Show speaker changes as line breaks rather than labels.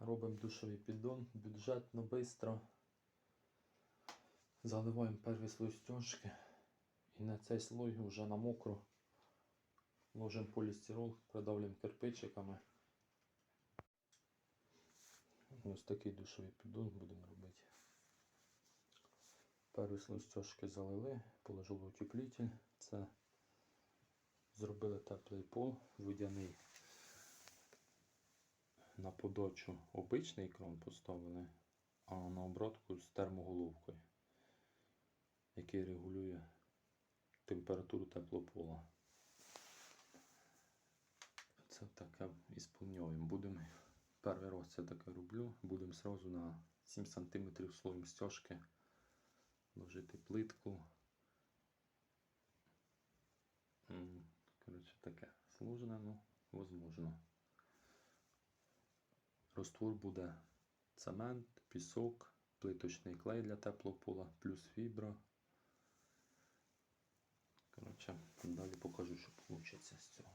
Робимо душовий піддон, бюджетно, швидко. Заливаємо перший слой стяжки. І на цей слой вже на мокро ложимо полістирол, придавлюємо кирпичиками. Ось такий душовий піддон будемо робити. Перший слой стяжки залили, положили утеплитель. Це зробили теплий пол, водяний. На подачу обичний кран поставили, а на обратку з термоголовкою, який регулює температуру теплопола. Це таке ісполнюємо. Будемо перший раз це таке роблю. Будемо сразу на 7 см слоєм стяжки ложити плитку. Коротше, таке сложне, ну, возможно. Роствор буде цемент, пісок, плиточний клей для теплого пола, плюс фібра. Коротше, далі покажу, що вийде з цього.